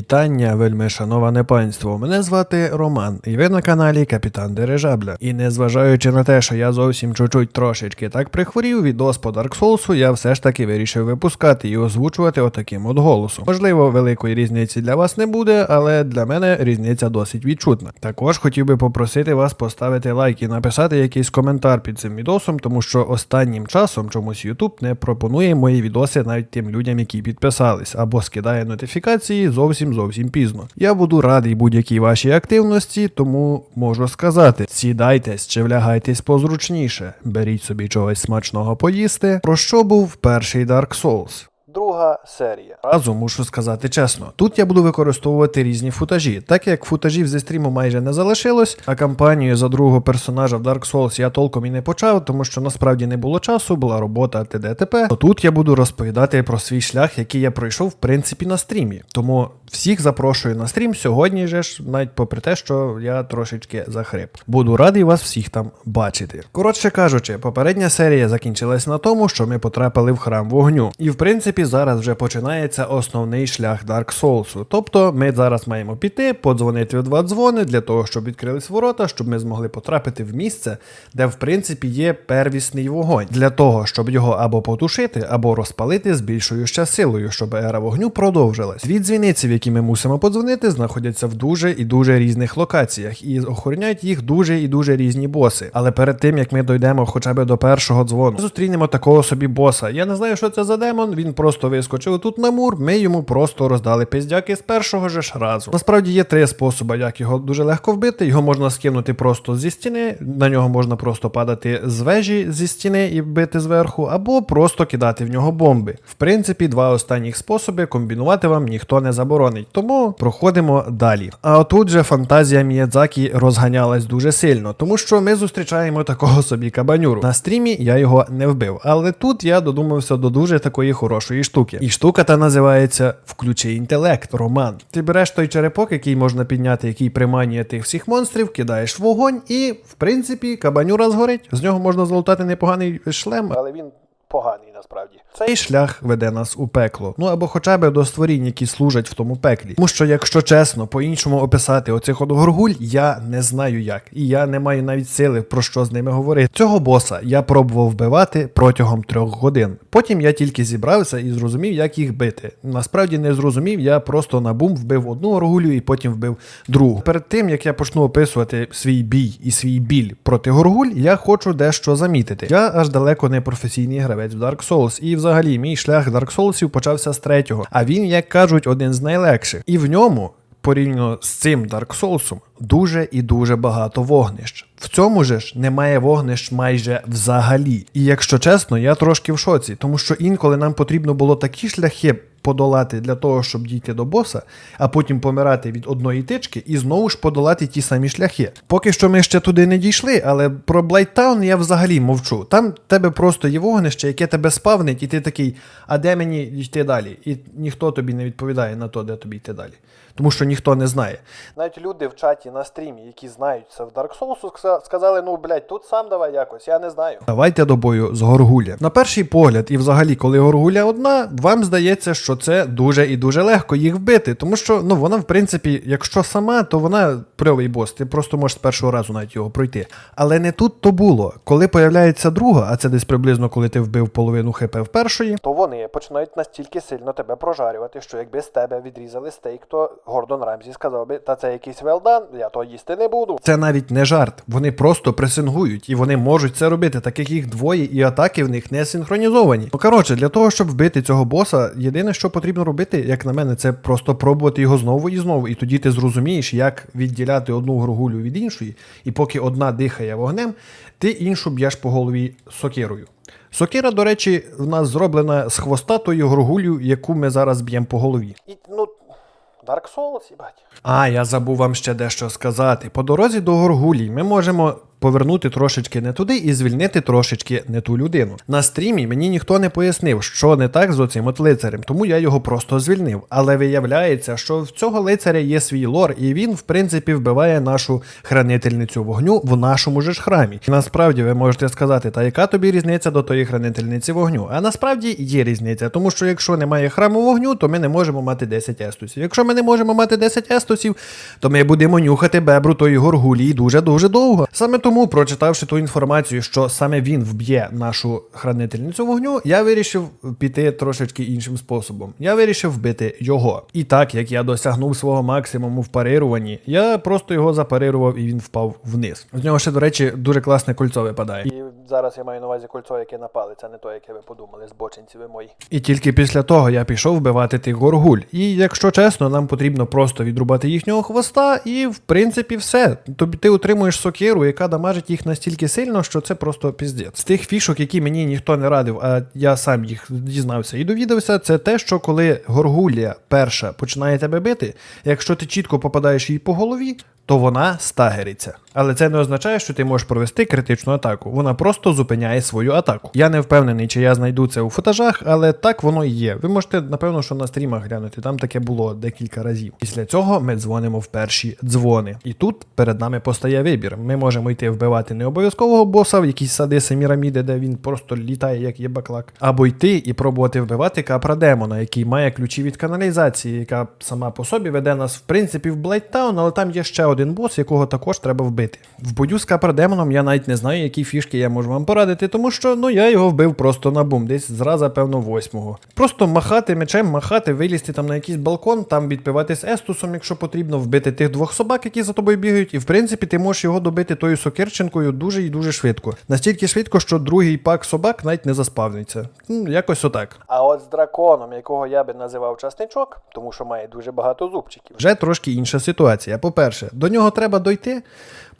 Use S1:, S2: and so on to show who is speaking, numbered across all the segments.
S1: Вітання, вельми шановане панство. Мене звати Роман, і ви на каналі Капітан Дирижабля. І незважаючи на те, що я зовсім чуть-чуть трошечки так прихворів, відос по Dark Souls я все ж таки вирішив випускати і озвучувати отаким от голосом. Можливо, великої різниці для вас не буде, але для мене різниця досить відчутна. Також хотів би попросити вас поставити лайк і написати якийсь коментар під цим відосом, тому що останнім часом чомусь YouTube не пропонує мої відоси навіть тим людям, які підписались, або скидає нотифікації зовсім зовсім пізно. Я буду радий будь-якій вашій активності, тому можу сказати: сідайтесь чи влягайтесь позручніше, беріть собі чогось смачного поїсти. Про що був перший Dark Souls? Друга серія. Разу мушу сказати чесно. Тут я буду використовувати різні футажі, так як футажів зі стріму майже не залишилось, а кампанію за другого персонажа в Dark Souls я толком і не почав, тому що насправді не було часу, була робота т.д. т.п. То тут я буду розповідати про свій шлях, який я пройшов в принципі на стрімі. Тому всіх запрошую на стрім сьогодні же ж, навіть попри те, що я трошечки захрип. Буду радий вас всіх там бачити. Коротше кажучи, попередня серія закінчилась на тому, що ми потрапили в храм вогню. І в принципі зараз вже починається основний шлях Dark Souls. Тобто ми зараз маємо піти, подзвонити в два дзвони для того, щоб відкрились ворота, щоб ми змогли потрапити в місце, де в принципі є первісний вогонь, для того, щоб його або потушити, або розпалити з більшою ще силою, щоб ера вогню продовжилась. Дзвіниці, в які ми мусимо подзвонити, знаходяться в дуже і дуже різних локаціях, і охороняють їх дуже і дуже різні боси. Але перед тим як ми дійдемо хоча б до першого дзвону, зустрінемо такого собі боса. Я не знаю, що це за демон. Він просто вискочив тут на мур. Ми йому просто роздали пиздяки з першого же ж разу. Насправді є три способи, як його дуже легко вбити. Його можна скинути просто зі стіни, на нього можна просто падати з вежі зі стіни і бити зверху, або просто кидати в нього бомби. В принципі, два останніх способи комбінувати вам ніхто не заборонить. Тому проходимо далі. А отут же фантазія Міядзакі розганялась дуже сильно, тому що ми зустрічаємо такого собі кабанюру. На стрімі я його не вбив, але тут я додумався до дуже такої хорошої штуки. І штука та називається Включи інтелект, Роман. Ти береш той черепок, який можна підняти, який приманює тих всіх монстрів, кидаєш в вогонь, і в принципі кабанюра згорить. З нього можна золотати непоганий шлем, але він поганий насправді. Цей шлях веде нас у пекло. Ну або хоча б до створінь, які служать в тому пеклі. Тому що, якщо чесно, по-іншому описати оцих от горгуль, я не знаю як. І я не маю навіть сили про що з ними говорити. Цього боса я пробував вбивати протягом трьох годин. Потім я тільки зібрався і зрозумів, як їх бити. Насправді не зрозумів, я просто на бум вбив одну горгулю і потім вбив другу. Перед тим як я почну описувати свій бій і свій біль проти горгуль, я хочу дещо замітити. Я аж далеко не професійний гравець в Dark Souls, і взагалі мій шлях Dark Soulsів почався з третього. А він, як кажуть, один з найлегших. І в ньому. Порівняно з цим Dark Soulsом, дуже і дуже багато вогнищ. В цьому же ж немає вогнищ майже взагалі. І якщо чесно, я трошки в шоці, тому що інколи нам потрібно було такі шляхи подолати для того, щоб дійти до боса, а потім помирати від одної тички і знову ж подолати ті самі шляхи. Поки що ми ще туди не дійшли, але про Блайттаун я взагалі мовчу. Там тебе просто є вогнище, яке тебе спавнить, і ти такий, а де мені йти далі? І ніхто тобі не відповідає на то, де тобі йти далі. Тому що ніхто не знає. Навіть люди в чаті на стрімі, які знають це в Dark Souls, сказали: ну блядь, тут сам давай якось, я не знаю. Давайте до бою з Горгуля. На перший погляд, і взагалі, коли Горгуля одна, вам здається, що це дуже і дуже легко їх вбити. Тому що ну вона, в принципі, якщо сама, то вона пльовий бос. Ти просто можеш з першого разу навіть його пройти. Але не тут то було. Коли появляється друга, а це десь приблизно коли ти вбив половину хп в першої, то вони починають настільки сильно тебе прожарювати, що якби з тебе відрізали стейк, то Гордон Рамзі сказав би, та це якийсь велдан, я то їсти не буду. Це навіть не жарт. Вони просто пресингують і вони можуть це робити, так як їх двоє, і атаки в них не синхронізовані. Ну коротше, для того, щоб вбити цього боса, єдине, що потрібно робити, як на мене, це просто пробувати його знову і знову. І тоді ти зрозумієш, як відділяти одну горгулю від іншої, і поки одна дихає вогнем, ти іншу б'єш по голові сокирою. Сокира, до речі, в нас зроблена з хвостатою горгулю, яку ми зараз б'ємо по голові. Dark Souls, їбать. А, я забув вам ще дещо сказати. По дорозі до Горгулій ми можемо повернути трошечки не туди і звільнити трошечки не ту людину. На стрімі мені ніхто не пояснив, що не так з оцим от лицарем, тому я його просто звільнив. Але виявляється, що в цього лицаря є свій лор, і він, в принципі, вбиває нашу хранительницю вогню в нашому же ж храмі. І насправді ви можете сказати, та яка тобі різниця до тої хранительниці вогню? А насправді є різниця, тому що якщо немає храму вогню, то ми не можемо мати 10 естусів. Якщо ми не можемо мати 10 естусів, то ми будемо нюхати бебру тої горгулії дуже дуже довго. Саме тому, прочитавши ту інформацію, що саме він вб'є нашу хранительницю вогню, я вирішив піти трошечки іншим способом. Я вирішив вбити його. І так як я досягнув свого максимуму в парируванні, я просто його запарирував і він впав вниз. З нього ще, до речі, дуже класне кольцо випадає. І зараз я маю на увазі кольцо, яке на палець, а не то, яке ви подумали, збочинці ви мої. І тільки після того я пішов вбивати тих горгуль. І якщо чесно, нам потрібно просто відрубати їхнього хвоста, і в принципі все. Тобі ти отримуєш сокиру, яка дамажить їх настільки сильно, що це просто піздець. З тих фішок, які мені ніхто не радив, а я сам їх дізнався і довідався, це те, що коли горгулія перша починає тебе бити, якщо ти чітко попадаєш їй по голові, то вона стагериться. Але це не означає, що ти можеш провести критичну атаку. Вона просто зупиняє свою атаку. Я не впевнений, чи я знайду це у футажах, але так воно і є. Ви можете, напевно, що на стрімах глянути, там таке було декілька разів. Після цього ми дзвонимо в перші дзвони. І тут перед нами постає вибір. Ми можемо йти вбивати не обов'язкового боса в якісь сади Семіраміди, де він просто літає, як є баклак, або йти і пробувати вбивати капра демона, який має ключі від каналізації, яка сама по собі веде нас в принципі в Блейттаун, але там є ще один бос, якого також треба вбити. В бою з капрадемоном я навіть не знаю, які фішки я можу вам порадити, тому що ну я його вбив просто на бум, десь зразу, певно, восьмого. Просто махати мечем, махати, вилізти там на якийсь балкон, там відпивати з естусом, якщо потрібно, вбити тих двох собак, які за тобою бігають, і в принципі ти можеш його добити тою сокирчинкою дуже і дуже швидко. Настільки швидко, що другий пак собак навіть не заспавниться. Ну, якось отак. А от з драконом, якого я би називав часничок, тому що має дуже багато зубчиків. Вже трошки інша ситуація. По-перше, до нього треба дойти.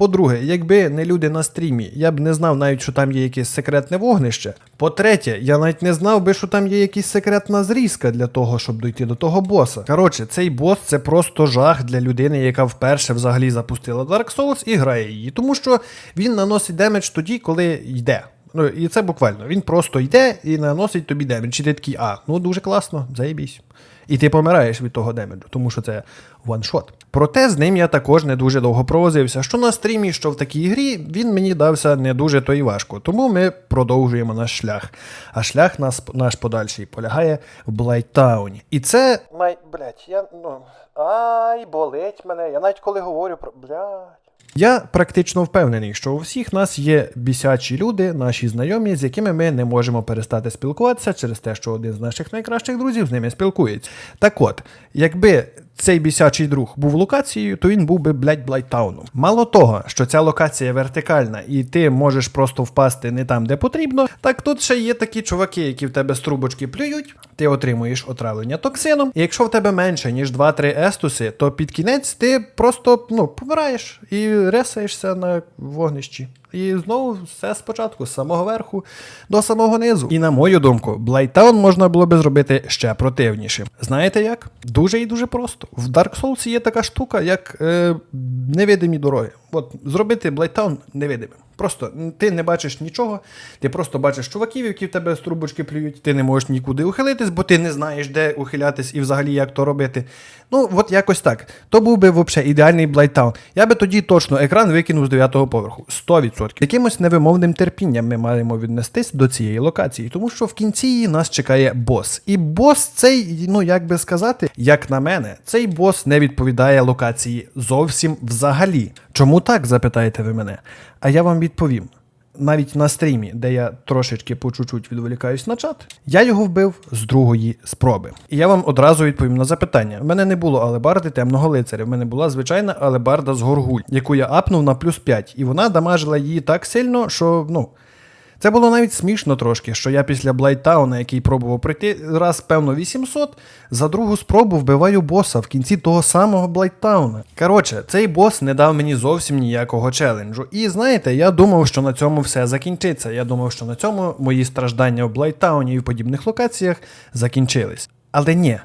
S1: По-друге, якби не люди на стрімі, я б не знав навіть, що там є якесь секретне вогнище. По-третє, я навіть не знав би, що там є якась секретна зрізка для того, щоб дойти до того боса. Коротше, цей бос це просто жах для людини, яка вперше взагалі запустила Dark Souls і грає її, тому що він наносить демедж тоді, коли йде. Ну, і це буквально. Він просто йде і наносить тобі демедж. І ти такий, а, ну дуже класно, заєбісь. І ти помираєш від того демеджу, тому що це ваншот. Проте з ним я також не дуже довго провозився. Що на стрімі, що в такій грі, він мені дався не дуже то й важко. Тому ми продовжуємо наш шлях. А шлях нас, наш подальший полягає в Блайттауні. І це. Май, блять, я ну. Ай, болить мене. Я навіть коли говорю про. Блять. Я практично впевнений, що у всіх нас є бісячі люди, наші знайомі, з якими ми не можемо перестати спілкуватися через те, що один з наших найкращих друзів з ними спілкується. Так от, якби цей бісячий друг був локацією, то він був би блядь, Блайттауном. Мало того, що ця локація вертикальна, і ти можеш просто впасти не там, де потрібно. Так тут ще є такі чуваки, які в тебе з трубочки плюють, ти отримуєш отравлення токсином. І якщо в тебе менше, ніж 2-3 естуси, то під кінець ти просто ну, помираєш і ресаєшся на вогнищі. І знову все спочатку, з самого верху до самого низу. І на мою думку, Блайтаун можна було би зробити ще противнішим. Знаєте як? Дуже і дуже просто. В Dark Souls є така штука, як е, невидимі дороги. От зробити Блайтаун невидимим. Просто ти не бачиш нічого, ти просто бачиш чуваків, які в тебе з трубочки плюють, ти не можеш нікуди ухилитись, бо ти не знаєш, де ухилятись і взагалі як то робити. Ну, от якось так. То був би взагалі ідеальний Блайтаун. Я би тоді точно екран викинув з 9-го поверху. 100%. Якимось невимовним терпінням ми маємо віднестись до цієї локації, тому що в кінці її нас чекає бос. І бос цей, ну як би сказати, як на мене, цей бос не відповідає локації зовсім взагалі. Чому так, запитаєте ви мене? А я вам відповім. Навіть на стрімі, де я трошечки по чуть-чуть відволікаюсь на чат, я його вбив з другої спроби. І я вам одразу відповім на запитання. В мене не було алебарди темного лицаря. В мене була звичайна алебарда з горгуль, яку я апнув на плюс 5. І вона дамажила її так сильно, що ну. Це було навіть смішно трошки, що я після Блайттауна, який пробував пройти раз, певно, 800, за другу спробу вбиваю боса в кінці того самого Блайттауна. Коротше, цей бос не дав мені зовсім ніякого челенджу. І знаєте, я думав, що на цьому все закінчиться. Я думав, що на цьому мої страждання в Блайттауні і в подібних локаціях закінчились. Але ні.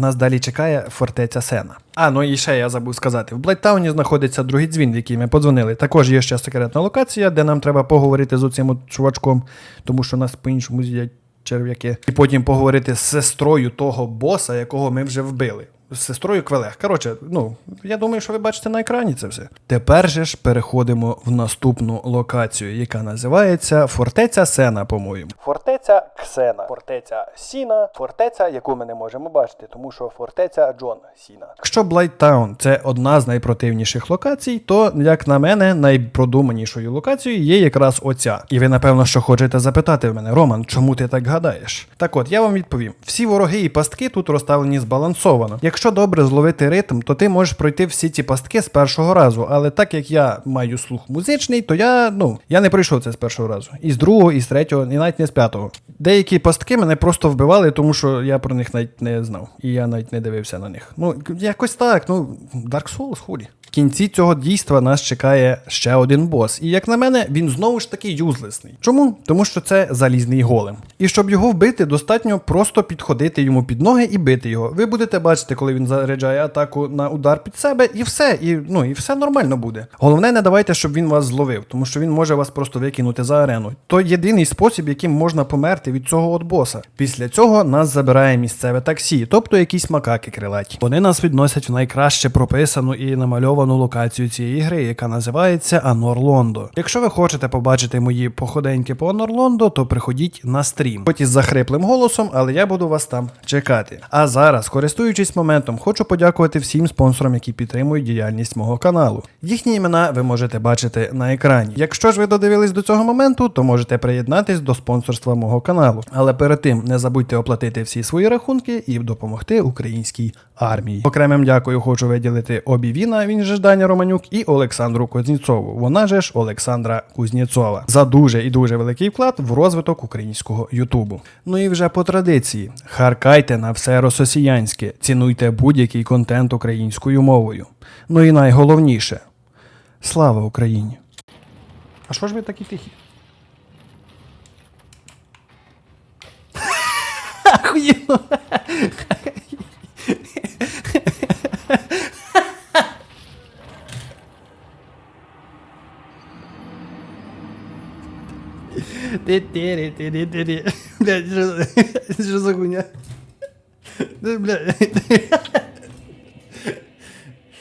S1: Нас далі чекає фортеця Сена. А, ну і ще я забув сказати: в Блайттауні знаходиться другий дзвін, в який ми подзвонили. Також є ще секретна локація, де нам треба поговорити з оцим чувачком, тому що нас по-іншому з'їдять черв'яки. І потім поговорити з сестрою того боса, якого ми вже вбили. З сестрою Квелех. Коротше, ну, я думаю, що ви бачите на екрані це все. Тепер же ж переходимо в наступну локацію, яка називається Фортеця Сена, по-моєму. Фортеця Ксена, фортеця Сіна, фортеця, яку ми не можемо бачити, тому що фортеця Джон Сіна. Якщо Блайттаун це одна з найпротивніших локацій, то, як на мене, найпродуманішою локацією є якраз оця. І ви, напевно, що хочете запитати в мене, Роман, чому ти так гадаєш? Так от, я вам відповім: всі вороги і пастки тут розставлені збалансовано. Якщо добре зловити ритм, то ти можеш пройти всі ці пастки з першого разу. Але так як я маю слух музичний, то я ну я не пройшов це з першого разу. І з другого, і з третього, і навіть не з п'ятого. Деякі пастки мене просто вбивали, тому що я про них навіть не знав. І я навіть не дивився на них. Ну, якось так, ну, Dark Souls хулі. Кінці цього дійства нас чекає ще один бос. І як на мене, він знову ж таки юзлесний. Чому? Тому що це залізний голем. І щоб його вбити, достатньо просто підходити йому під ноги і бити його. Ви будете бачити, коли він заряджає атаку на удар під себе, і все, і ну і все нормально буде. Головне, не давайте, щоб він вас зловив, тому що він може вас просто викинути за арену. То єдиний спосіб, яким можна померти від цього от боса. Після цього нас забирає місцеве таксі, тобто якісь макаки крилаті. Вони нас відносять в найкраще прописану і намальовану локацію цієї гри, яка називається Анор Лондо. Якщо ви хочете побачити мої походеньки по Анор Лондо, то приходіть на стрім, хоч із захриплим голосом, але я буду вас там чекати. А зараз, користуючись моментом, хочу подякувати всім спонсорам, які підтримують діяльність мого каналу. Їхні імена ви можете бачити на екрані. Якщо ж ви додивились до цього моменту, то можете приєднатись до спонсорства мого каналу. Але перед тим не забудьте оплатити всі свої рахунки і допомогти українській армії. Окремим дякую хочу виділити Обі Віна, він же Даня Романюк, і Олександру Кузнєцову. Вона же ж Олександра Кузнєцова. За дуже і дуже великий вклад в розвиток українського Ютубу. Ну і вже по традиції: харкайте на все рососіянське, цінуйте будь-який контент українською мовою. Ну і найголовніше слава Україні! А що ж ви такі тихі? Ахуєнно! Блядь, что за хуйня? Блядь.